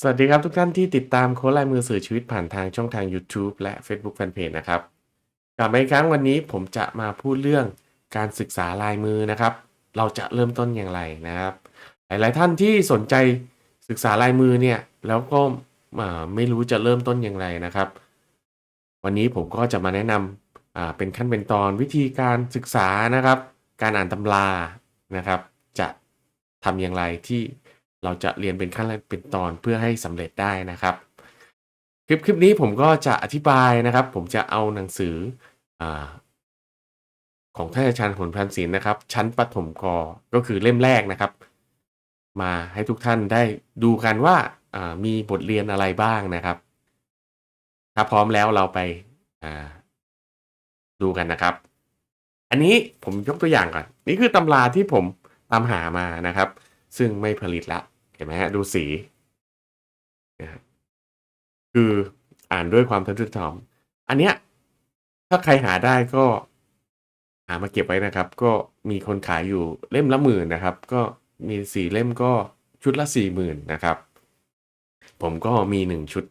สวัสดีครับทุกท่านที่ติดตามโค้ดลายมือสื่อชีวิตผ่านทางช่องทาง YouTube และ Facebook Fanpage นะครับกลับมาอีกครั้งวันนี้ผมจะมาพูดเรื่องการศึกษาลายมือนะครับ เราจะเริ่มต้นอย่างไรนะครับ หลาย ๆ ท่านที่สนใจศึกษาลายมือเนี่ยแล้วก็ไม่รู้จะเริ่มต้นอย่างไรนะครับ วันนี้ผมก็จะมาแนะนำเป็นขั้นเป็นตอนวิธีการศึกษานะครับ การอ่านตำรานะครับ จะทำอย่างไรที่ เราจะเรียนเป็นขั้นเป็นตอนเพื่อให้สำเร็จได้นะครับ คลิปคลิปนี้ผมก็จะอธิบายนะครับ ผมจะเอาหนังสืออของท่านอาจารย์ผลพันศิลป์นะครับ ชั้นปฐมกก็คือเล่มแรกนะครับ มาให้ทุกท่านได้ดูกันว่ามีบทเรียนอะไรบ้างนะครับ ถ้าพร้อมแล้วเราไปดูกันนะครับ อันนี้ผมยกตัวอย่างก่อน นี่คือตำราที่ผมตามหามานะครับ ซึ่งไม่ผลิตละ เห็นไหมฮะ ดูสีนะฮะคืออ่านด้วยความทะนุถนอมอันเนี้ยถ้าใครหาได้ก็หามาเก็บไว้นะครับ ก็มีคนขายอยู่เล่มละหมื่นนะครับ ก็มีสี่เล่มก็ชุดละสี่หมื่นนะครับ ผมก็มีหนึ่งชุด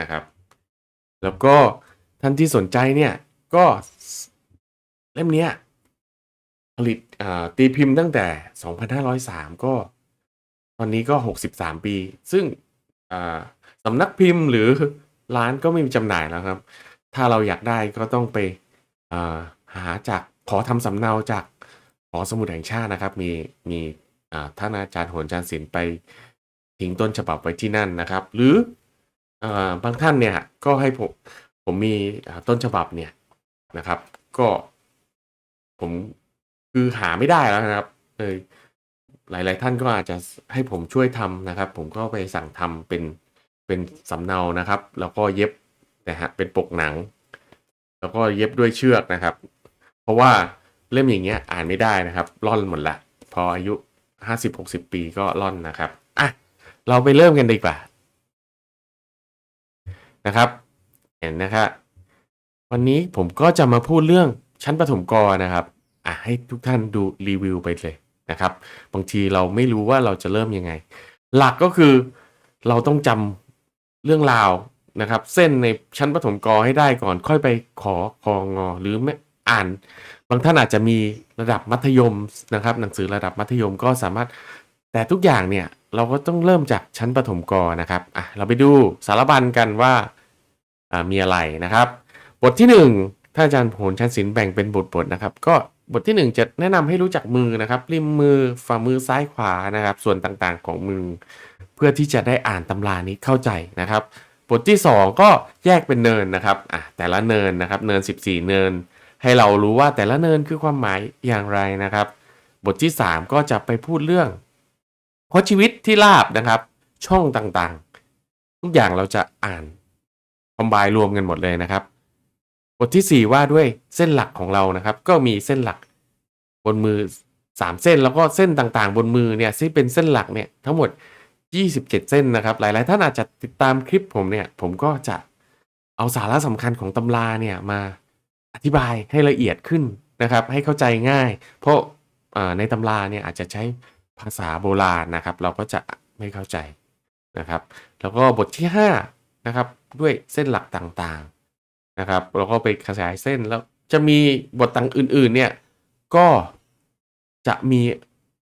นะครับ แล้วก็ท่านที่สนใจเนี่ย ก็เล่มเนี้ยผลิตอ่าตีพิมพ์ตั้งแต่ 2503 ก็ ตอนนี้ก็ 63 ปี ซึ่งสำนักพิมพ์หรือร้านก็ไม่มีจำหน่ายแล้วครับ ถ้าเราอยากได้ก็ต้องไปหาจากขอทำสำเนาจากหอสมุดแห่งชาตินะครับ มีมีท่านอาจารย์โหนจารย์ศิลป์ไปทิ้งต้นฉบับไว้ที่นั่นนะครับ หรืออบางท่านเนี่ยก็ให้ผมผมมีต้นฉบับเนี่ยนะครับ ก็ผมคือหาไม่ได้แล้วนะครับเลย หลาย ๆ ท่านก็อาจจะให้ผมช่วยทำนะครับ ผมก็ไปสั่งทำเป็นเป็นสำเนานะครับ แล้วก็เย็บนะฮะเป็นปกหนัง แล้วก็เย็บด้วยเชือกนะครับ เพราะว่าเล่มอย่างเงี้ยอ่านไม่ได้นะครับร่อนหมดละพออายุห้าสิบหกสิบปีก็ร่อนนะครับอะเราไปเริ่มกันดีกว่านะครับ เห็นนะครับวันนี้ผมก็จะมาพูดเรื่องชั้นประถมกนะครับอะให้ทุกท่านดูรีวิวไปเลย นะครับ บางทีเราไม่รู้ว่าเราจะเริ่มยังไง หลักก็คือเราต้องจำเรื่องราวนะครับ เส้นในชั้นปฐมกอให้ได้ก่อนค่อยไปขอคองอหรือไม่อ่าน บางท่านอาจจะมีระดับมัธยมนะครับ หนังสือระดับมัธยมก็สามารถแต่ทุกอย่างเนี่ยเราก็ต้องเริ่มจากชั้นปฐมกอนะครับอะเราไปดูสารบัญกันว่ามีอะไรนะครับ บทที่ 1 ถ้าอาจารย์โผลชันศิลแบ่งเป็นบทบทนะครับ ก็บทที่ 1 จะแนะนำให้รู้จักมือนะครับ ริมมือฝ่ามือซ้ายขวานะครับ ส่วนต่างๆของมือ เพื่อที่จะได้อ่านตำรานี้เข้าใจนะครับ บทที่ 2 ก็แยกเป็นเนินนะครับอะแต่ละเนินนะครับ เนิน 14 เนิน ให้เรารู้ว่าแต่ละเนินคือความหมายอย่างไรนะครับ บทที่ 3 ก็จะไปพูดเรื่องเพราะชีวิตที่ลาบนะครับ ช่องต่างๆ ทุกอย่างเราจะอ่านคอมไบรวมกันหมดเลยนะครับ ทที่ 4 ว่าด้วยเส้นหลักของเรานะครับ ก็มีเส้นหลักบนมือ 3 เส้นแล้วก็เส้นต่างๆ บนมือเนี่ยที่เป็นเส้นหลักเนี่ยทั้งหมด 27 เส้นนะครับ หลายๆ ท่านอาจจะติดตามคลิปผมเนี่ย ผมก็จะเอาสาระสำคัญของตำราเนี่ยมาอธิบายให้ละเอียดขึ้นนะครับ ให้เข้าใจง่าย เพราะในตำราเนี่ยอาจจะใช้ภาษาโบราณนะครับ เราก็จะไม่เข้าใจนะครับ แล้วก็บทที่5นะครับด้วยเส้นหลักต่างๆ นะครับเราก็ไปขยายเส้นแล้วจะมีบทต่างอื่นๆเนี่ยก็จะมี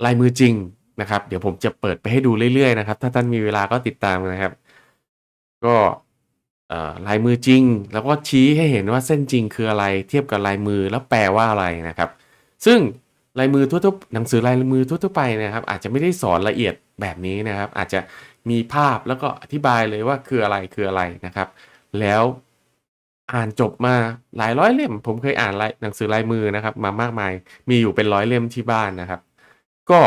ลายมือจริงนะครับ เดี๋ยวผมจะเปิดไปให้ดูเรื่อยๆนะครับ ถ้าท่านมีเวลาก็ติดตามนะครับ ก็ลายมือจริง แล้วก็ชี้ให้เห็นว่าเส้นจริงคืออะไร เทียบกับลายมือแล้วแปลว่าอะไรนะครับ ซึ่งลายมือทั่วๆหนังสือลายมือทั่วๆไปนะครับ อาจจะไม่ได้สอนละเอียดแบบนี้นะครับ อาจจะมีภาพแล้วก็อธิบายเลยว่าคืออะไรคืออะไรนะครับ แล้ว อ่านจบมาหลายร้อยเล่ม ผมเคยอ่านหนังสือลายมือนะครับ มามากมาย มีอยู่เป็นร้อยเล่มที่บ้านนะครับ ก็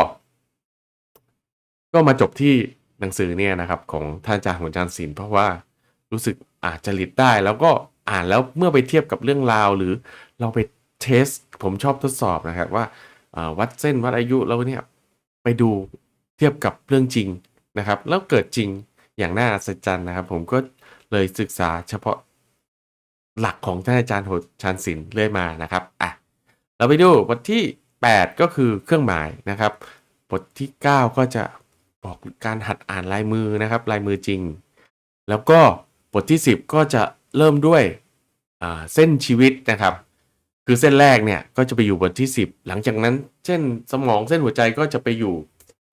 ก็มาจบที่หนังสือเนี่ยนะครับ ของท่านอาจารย์หัวจารย์ศิลป์เพราะว่ารู้สึกอาจจะหลิดได้ แล้วก็อ่านแล้วเมื่อไปเทียบกับเรื่องราว หรือเราไปเทส ผมชอบทดสอบนะครับว่าอ่าวัดเส้นวัดอายุแล้วเนี่ยไปดูเทียบกับเรื่องจริงนะครับ แล้วเกิดจริงอย่างน่าอัศจรรย์นะครับ ผมก็เลยศึกษาเฉพาะ หลักของท่านอาจารย์โหชานศิลป์เรื่อยมานะครับอะเราไปดูบทที่ 8 ก็คือเครื่องหมายนะครับ บทที่ 9 ก็จะบอกการหัดอ่านลายมือนะครับ ลายมือจริง แล้วก็บทที่ 10 ก็จะเริ่มด้วยเส้นชีวิตนะครับ คือเส้นแรกเนี่ยก็จะไปอยู่บทที่ 10 หลังจากนั้นเส้นสมองเส้นหัวใจก็จะไปอยู่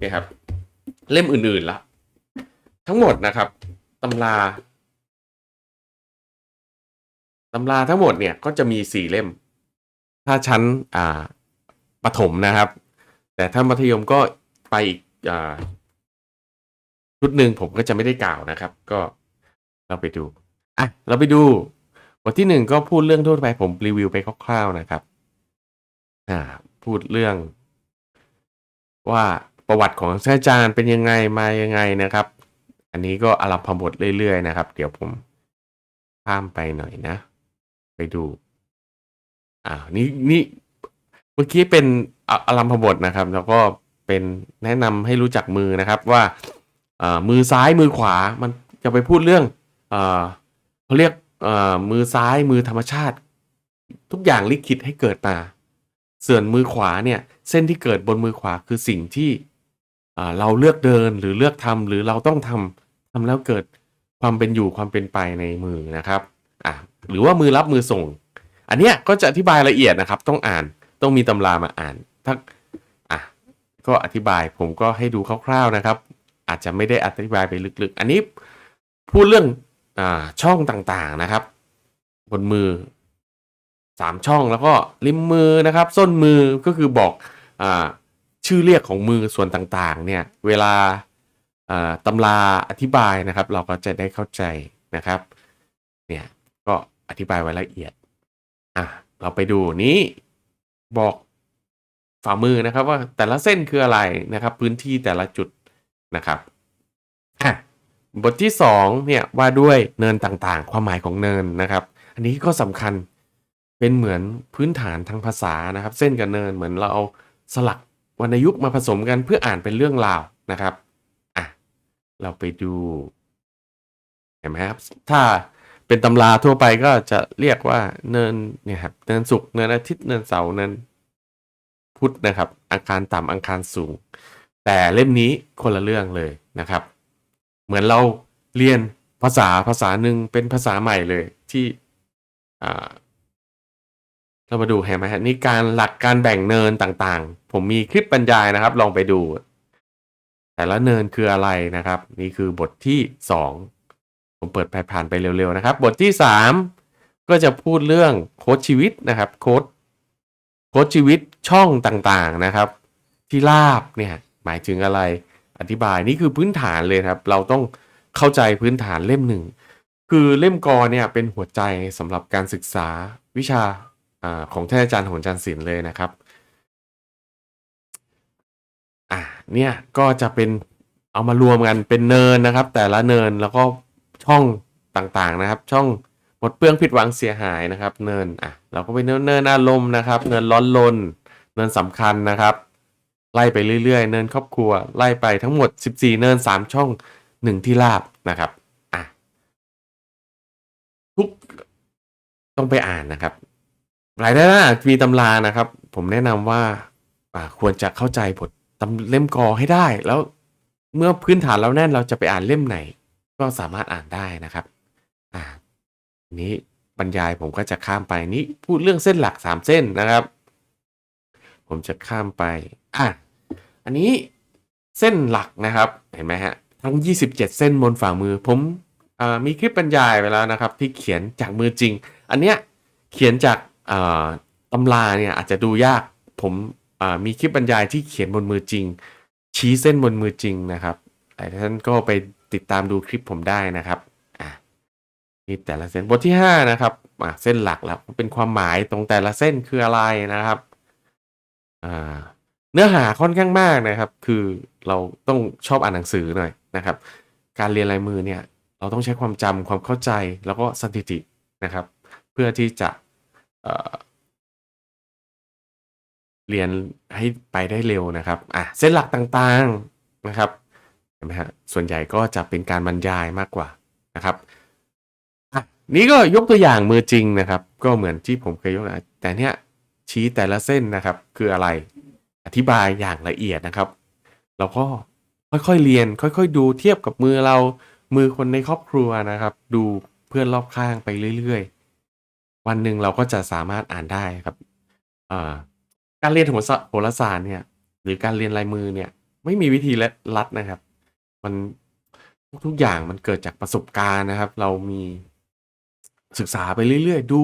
นี่ยครับ เล่มอื่นๆละทั้งหมดนะครับตำรา ตำราทั้งหมดเนี่ยก็จะมีสี่เล่ม ถ้าชั้นอ่าประถมนะครับ แต่ถ้ามัธยมก็ไปอีกอ่าชุดหนึ่งผมก็จะไม่ได้กล่าวนะครับ ก็เราไปดูอะเราไปดูบทที่หนึ่งก็พูดเรื่องทั่วไปผมรีวิวไปคร่าวๆนะครับอ่าพูดเรื่อง ว่าประวัติของอาจารย์เป็นยังไงมายังไงนะครับ อันนี้ก็อารัมพบทเรื่อยๆนะครับ เดี๋ยวผมข้ามไปหน่อยนะ ไปดู อ่า นี่นี่เมื่อกี้เป็นอารัมพบทนะครับ แล้วก็เป็นแนะนำให้รู้จักมือนะครับ ว่าอ่ามือซ้ายมือขวา มันจะไปพูดเรื่องอ่าเขาเรียกอ่ามือซ้ายมือธรรมชาติ ทุกอย่างลิขิตให้เกิดมาส่วนมือขวาเนี่ยเส้นที่เกิดบนมือขวาคือสิ่งที่เราเลือกเดินหรือเลือกทำหรือเราต้องทำทำแล้วเกิดความเป็นอยู่ความเป็นไปในมือนะครับอ่า หรือว่ามือรับมือส่ง อันเนี้ยก็จะอธิบายละเอียดนะครับ ต้องอ่านต้องมีตำรามาอ่านถ้าอะก็อธิบายผมก็ให้ดูคร่าวๆนะครับ อาจจะไม่ได้อธิบายไปลึกๆ อันนี้พูดเรื่องอ่าช่องต่างๆนะครับ บนมือสามช่องแล้วก็ริมมือนะครับ ส้นมือก็คือบอกอาชื่อเรียกของมือส่วนต่างๆ เนี่ย เวลาตำราอธิบายนะครับ เราก็จะได้เข้าใจนะครับ เนี่ย ก็ อธิบายไว้ละเอียด อะ เราไปดูนี้บอกฝ่ามือนะครับว่าแต่ละเส้นคืออะไรนะครับ พื้นที่แต่ละจุดนะครับอะบทที่สองเนี่ยว่าด้วยเนินต่างๆ ความหมายของเนินนะครับ อันนี้ก็สำคัญเป็นเหมือนพื้นฐานทางภาษานะครับ เส้นกับเนินเหมือนเราเอาสลักวรรณยุกต์มาผสมกันเพื่ออ่านเป็นเรื่องราวนะครับอะเราไปดูเห็นไหมครับถ้า เป็นตำราทั่วไปก็จะเรียกว่าเนินเนี่ยครับเนินศุกร์เนินอาทิตย์เนินเสาร์เนินพุธนะครับอังคารต่ำอังคารสูง แต่เล่มนี้คนละเรื่องเลยนะครับ เหมือนเราเรียนภาษาภาษาหนึ่งเป็นภาษาใหม่เลยที่เรามาดูเห็นไหมฮะนี่การหลักการแบ่งเนินต่างๆ ผมมีคลิปบรรยายนะครับ ลองไปดู แต่ละเนินคืออะไรนะครับ นี่คือบทที่สอง ผมเปิดไปผ่านไปเร็วๆนะครับ บทที่ 3 ก็จะพูดเรื่องโค้ดชีวิตนะครับโค้ดโค้ดชีวิตช่องต่างๆนะครับ ที่ลาบเนี่ยหมายถึงอะไรอธิบายนี่คือพื้นฐานเลยครับ เราต้องเข้าใจพื้นฐานเล่มหนึ่งคือเล่มกอเนี่ยเป็นหัวใจสำหรับการศึกษาวิชาอของท่านอาจารย์หนจันทร์ศิลป์เลยนะครับอ่าเนี่ยก็จะเป็นเอามารวมกันเป็นเนินนะครับ แต่ละเนินแล้วก็ ช่องต่างๆนะครับ ช่องหมดเปลืองผิดหวังเสียหายนะครับ เนินอะเราก็ไปเนินเนินอารมณ์นะครับ เนินร้อนลน เนินสำคัญนะครับ ไล่ไปเรื่อยๆ เนินครอบครัว ไล่ไปทั้งหมด 14 เนิน 3 ช่อง 1 ที่ลาบนะครับอะทุกต้องไปอ่านนะครับ หลายด้านมีตำรานะครับ ผมแนะนำว่าอ่าควรจะเข้าใจบทตำเล่มกอให้ได้ แล้วเมื่อพื้นฐานเราแน่นเราจะไปอ่านเล่มไหน ก็สามารถอ่านได้นะครับ อ่านี้บรรยายผมก็จะข้ามไปนี้พูดเรื่องเส้นหลักสามเส้นนะครับ ผมจะข้ามไป อะ อันนี้เส้นหลักนะครับ เห็นไหมฮะ ทั้ง 27 เส้นบนฝ่ามือ ผมอมีคลิปบรรยายไปแล้วนะครับ ที่เขียนจากมือจริง อันเนี้ยเขียนจากตำราเนี่ยอาจจะดูยาก ผมมีคลิปบรรยายที่เขียนบนมือจริง ชี้เส้นบนมือจริงนะครับหลายท่านก็ไป ติดตามดูคลิปผมได้นะครับอะนี่แต่ละเส้นบทที่5นะครับอะเส้นหลักแล้วเป็นความหมายตรงแต่ละเส้นคืออะไรนะครับอ่าเนื้อหาค่อนข้างมากนะครับ คือเราต้องชอบอ่านหนังสือหน่อยนะครับ การเรียนลายมือเนี่ยเราต้องใช้ความจำความเข้าใจแล้วก็สถิตินะครับ เพื่อที่จะเเรียนให้ไปได้เร็วนะครับอะเส้นหลักต่างๆนะครับ เห็นไหมฮะส่วนใหญ่ก็จะเป็นการบรรยายมากกว่านะครับอะนี่ก็ยกตัวอย่างมือจริงนะครับ ก็เหมือนที่ผมเคยยกนะแต่เนี้ยชี้แต่ละเส้นนะครับ คืออะไรอธิบายอย่างละเอียดนะครับแล้วก็ค่อยๆเรียน ค่อยๆ ดูเทียบกับมือเรามือคนในครอบครัวนะครับ ดูเพื่อนรอบข้างไปเรื่อยๆ วันหนึ่งเราก็จะสามารถอ่านได้ครับอ่าการเรียนโหราศาโหราศาสตร์เนี่ย หรือการเรียนลายมือเนี่ย ไม่มีวิธีและลัดนะครับ มันทุกๆอย่างมันเกิดจากประสบการณ์นะครับ เรามีศึกษาไปเรื่อยๆ ดู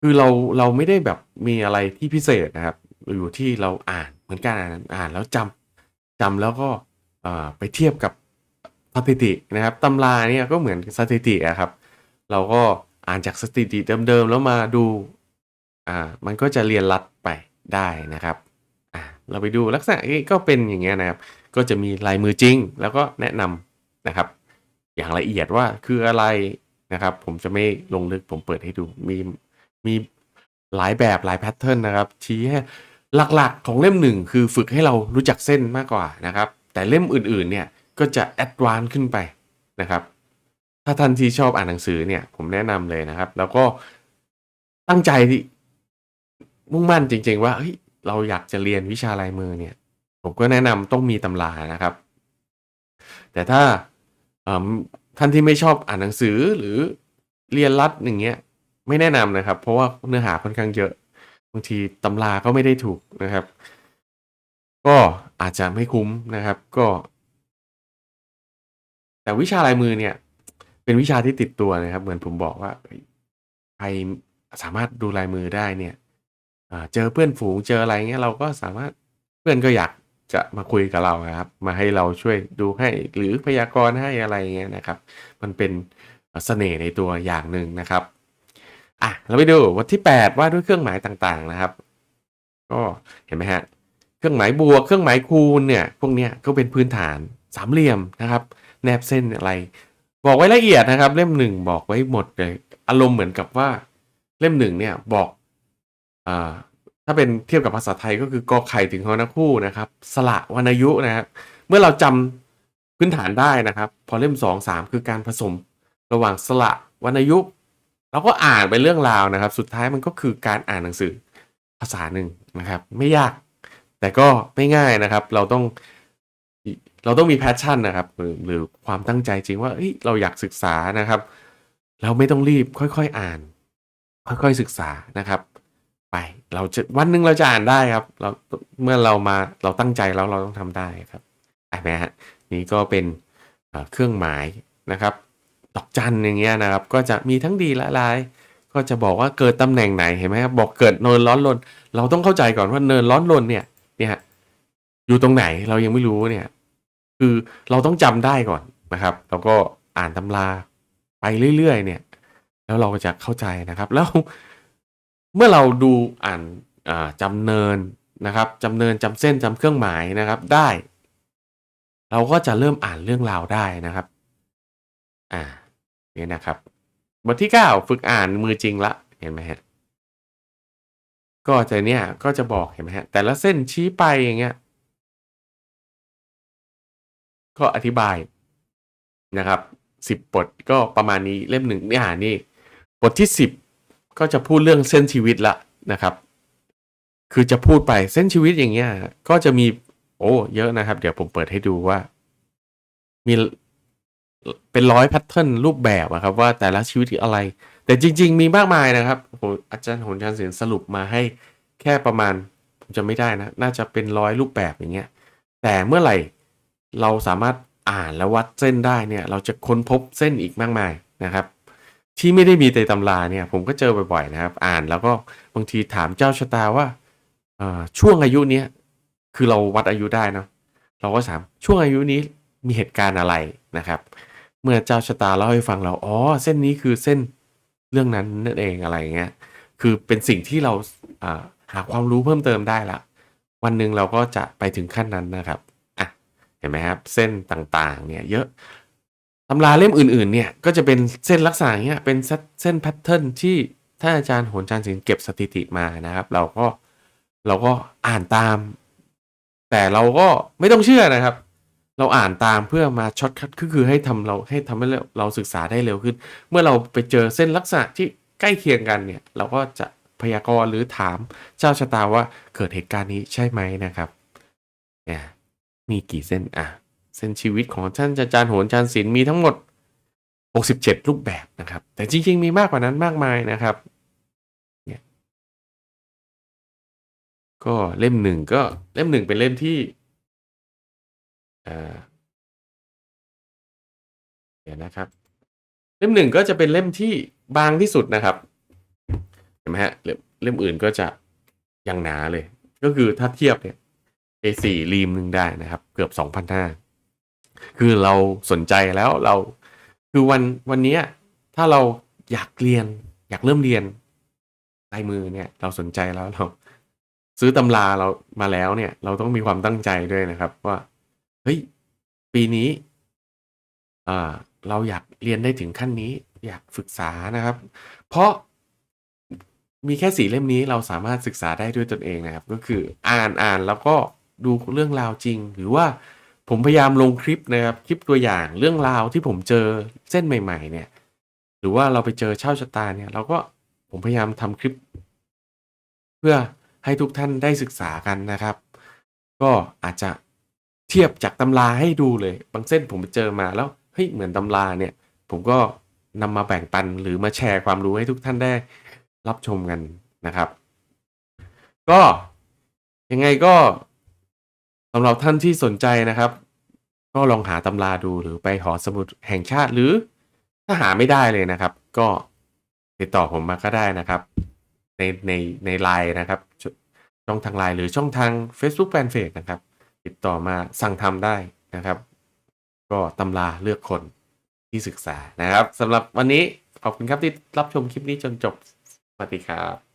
คือเราเราไม่ได้แบบมีอะไรที่พิเศษนะครับ อยู่ที่เราอ่านเหมือนการอ่านอ่านแล้วจำจำแล้วก็ไปเทียบกับสถิตินะครับตำราเนี่ยก็เหมือนสถิติอะครับ เราก็อ่านจากสถิติเดิมๆแล้วมาดูอ่ามันก็จะเรียนรัดไปได้นะครับอ่าเราไปดูลักษณะนี้ก็เป็นอย่างเงี้ยนะครับ ก็จะมีลายมือจริง แล้วก็แนะนำนะครับ อย่างละเอียดว่าคืออะไรนะครับ ผมจะไม่ลงลึกผมเปิดให้ดูมีมีหลายแบบหลายแพทเทิร์นนะครับ ชี้ให้หลักๆของเล่มหนึ่งคือฝึกให้เรารู้จักเส้นมากกว่านะครับ แต่เล่มอื่นๆเนี่ยก็จะแอดวานซ์ขึ้นไปนะครับ ถ้าท่านที่ชอบอ่านหนังสือเนี่ย ผมแนะนำเลยนะครับ แล้วก็ตั้งใจที่มุ่งมั่นจริง ๆ ว่าเฮ้ยเราอยากจะเรียนวิชาลายมือเนี่ย ผมก็แนะนำต้องมีตำรานะครับ แต่ถ้าท่านที่ไม่ชอบอ่านหนังสือหรือเรียนรัดอย่างเงี้ยไม่แนะนำนะครับ เพราะว่าเนื้อหาค่อนข้างเยอะบางทีตำราก็ไม่ได้ถูกนะครับ ก็อาจจะไม่คุ้มนะครับก็ แต่วิชาลายมือเนี่ย เป็นวิชาที่ติดตัวนะครับ เหมือนผมบอกว่าใครสามารถดูลายมือได้เนี่ยเจอเพื่อนฝูงเจออะไรเงี้ยเราก็สามารถเพื่อนก็อยาก จะมาคุยกับเราครับ มาให้เราช่วยดูให้หรือพยากรณ์ให้อะไรเงี้ยนะครับ มันเป็นเสน่ห์ในตัวอย่างหนึ่งนะครับอะเราไปดูบทที่ 8 ว่าด้วยเครื่องหมายต่างๆนะครับ ก็เห็นไหมฮะเครื่องหมายบวกเครื่องหมายคูณเนี่ยพวกเนี้ยก็เป็นพื้นฐานสามเหลี่ยมนะครับ แนบเส้นอะไร บอกไว้ละเอียดนะครับ เล่มหนึ่งบอกไว้หมดเลยอารมณ์เหมือนกับว่า เล่มหนึ่งเนี่ยบอกอ่า ถ้าเป็นเทียบกับภาษาไทยก็คือกอไข่ถึงฮอนักคู่นะครับ สระวรรณยุนะครับ เมื่อเราจำพื้นฐานได้นะครับ พอเล่มสองสามคือการผสมระหว่างสระวรรณยุเราก็อ่านไปเรื่องราวนะครับ สุดท้ายมันก็คือการอ่านหนังสือภาษาหนึ่งนะครับ ไม่ยาก แต่ก็ไม่ง่ายนะครับ เราต้องเราต้องมีแพชชั่นนะครับหรือความตั้งใจจริงว่าเอ้ยเราอยากศึกษานะครับ เราไม่ต้องรีบค่อยๆอ่าน ค่อยๆศึกษานะครับ ไป เราจะวันหนึ่งเราจะอ่านได้ครับ เราเมื่อเรามาเราตั้งใจแล้วเราต้องทำได้ครับอะนะฮะนี่ก็เป็นเครื่องหมายนะครับ ดอกจันอย่างเงี้ยนะครับ ก็จะมีทั้งดีและร้าย ก็จะบอกว่าเกิดตำแหน่งไหนเห็นไหมครับบอกเกิดเนินร้อนรนเราต้องเข้าใจก่อนว่าเนินร้อนรนเนี่ยเนี่ยอยู่ตรงไหนเรายังไม่รู้เนี่ยคือเราต้องจำได้ก่อนนะครับแล้วก็อ่านตำราไปเรื่อยๆ เนี่ย แล้วเราก็จะเข้าใจนะครับ แล้ว เมื่อเราดูอ่านจำเนินนะครับจำเนินจำเส้นจำเครื่องหมายนะครับได้ เราก็จะเริ่มอ่านเรื่องราวได้นะครับอ่าเนี่ยนะครับบทที่เก้าฝึกอ่านมือจริงละเห็นไหมฮะก็จะเนี่ยก็จะบอกเห็นไหมฮะแต่ละเส้นชี้ไปอย่างเงี้ยก็อธิบายนะครับสิบบทก็ประมาณนี้เล่มหนึ่งนี่ยนี่บทที่สิบ ก็จะพูดเรื่องเส้นชีวิตละนะครับ คือจะพูดไปเส้นชีวิตอย่างเงี้ย ก็จะมีโอ้เยอะนะครับ เดี๋ยวผมเปิดให้ดูว่า มีเป็นร้อยแพทเทิร์นรูปแบบอะครับว่าแต่ละชีวิตออะไร แต่จริง ๆ มีมากมายนะครับผมอาจารย์หนชันเสียนสรุปมาให้แค่ประมาณ ผมจะไม่ได้นะ น่าจะเป็นร้อยรูปแบบอย่างเงี้ย แต่เมื่อไหร่เราสามารถอ่านและวัดเส้นได้เนี่ย เราจะค้นพบเส้นอีกมากมายนะครับ ที่ไม่ได้มีในตำราเนี่ย ผมก็เจอบ่อยๆนะครับ อ่านแล้วก็บางทีถามเจ้าชะตาว่าช่วงอายุเนี้ยคือเราวัดอายุได้เนาะเราก็ถามช่วงอายุนี้มีเหตุการณ์อะไรนะครับ เมื่อเจ้าชะตาเล่าให้ฟังเราอ๋อเส้นนี้คือเส้นเรื่องนั้นนั่นเองอะไรเงี้ยคือเป็นสิ่งที่เราหาความรู้เพิ่มเติมได้ละวันหนึ่งเราก็จะไปถึงขั้นนั้นนะครับอะเห็นไหมครับ เส้นต่างๆเนี่ยเยอะำราเล่มอื่นๆเนี่ยก็จะเป็นเส้นลักษณะเนี้ยเป็นเส้นแพทเทิร์นที่ท่านอาจารย์โหนจานสินเก็บสถิติมานะครับ เราก็เราก็อ่านตาม แต่เราก็ไม่ต้องเชื่อนะครับ เราอ่านตามเพื่อมาช็อตคัทก็คือให้ทำเราให้ทำให้เราเราศึกษาได้เร็วขึ้น เมื่อเราไปเจอเส้นลักษณะที่ใกล้เคียงกันเนี่ย เราก็จะพยากรณ์หรือถามเจ้าชะตาว่าเกิดเหตุการณ์นี้ใช่ไหมนะครับเนี่ยมีกี่เส้นอะ เส้นชีวิตของท่านอาจารย์โหนจารย์ศิลป์มีทั้งหมด 67 รูปแบบนะครับ แต่จริงๆ มีมากกว่านั้นมากมายนะครับเนี่ยก็เล่มหนึ่งก็เล่มหนึ่งเป็นเล่มที่อ่าเดี๋ยวนะครับ เล่มหนึ่งก็จะเป็นเล่มที่บางที่สุดนะครับเห็นไหมฮะเล่มเล่มอื่นก็จะยังหนาเลย ก็คือถ้าเทียบเนี่ย A4 รีมหนึ่งได้นะครับ เกือบ2,500 คือเราสนใจแล้วเราคือวันวันนี้ถ้าเราอยากเรียน อยากเริ่มเรียนลายมือเนี่ย เราสนใจแล้วเรา ซื้อตำราเรามาแล้วเนี่ย เราต้องมีความตั้งใจด้วยนะครับ ว่าเฮ้ยปีนี้อ่าเราอยากเรียนได้ถึงขั้นนี้ อยากศึกษานะครับ เพราะมีแค่สี่เล่มนี้เราสามารถศึกษาได้ด้วยตนเองนะครับ ก็คืออ่านอ่านแล้วก็ดูเรื่องราวจริง หรือว่า ผมพยายามลงคลิปนะครับ คลิปตัวอย่างเรื่องราวที่ผมเจอเส้นใหม่ ๆ เนี่ย หรือว่าเราไปเจอเช่าชะตาเนี่ย เราก็ผมพยายามทำคลิป เพื่อให้ทุกท่านได้ศึกษากันนะครับ ก็อาจจะเทียบจากตำราให้ดูเลย บางเส้นผมไปเจอมาแล้วเฮ้ยเหมือนตำราเนี่ย ผมก็นำมาแบ่งปันหรือมาแชร์ความรู้ให้ทุกท่านได้รับชมกันนะครับ ก็ยังไงก็สำหรับท่านที่สนใจนะครับ ก็ลองหาตำราดูหรือไปหอสมุดแห่งชาติหรือ ถ้าหาไม่ได้เลยนะครับ ก็ติดต่อผมมาก็ได้นะครับ ในในในไลน์นะครับชช่องทางไลน์หรือช่องทาง Facebook Fanpage นะครับ ติดต่อมาสั่งทำได้นะครับ ก็ตำราเลือกคนที่ศึกษานะครับสำหรับวันนี้ขอบคุณครับที่รับชมคลิปนี้จนจบ สวัสดีครับ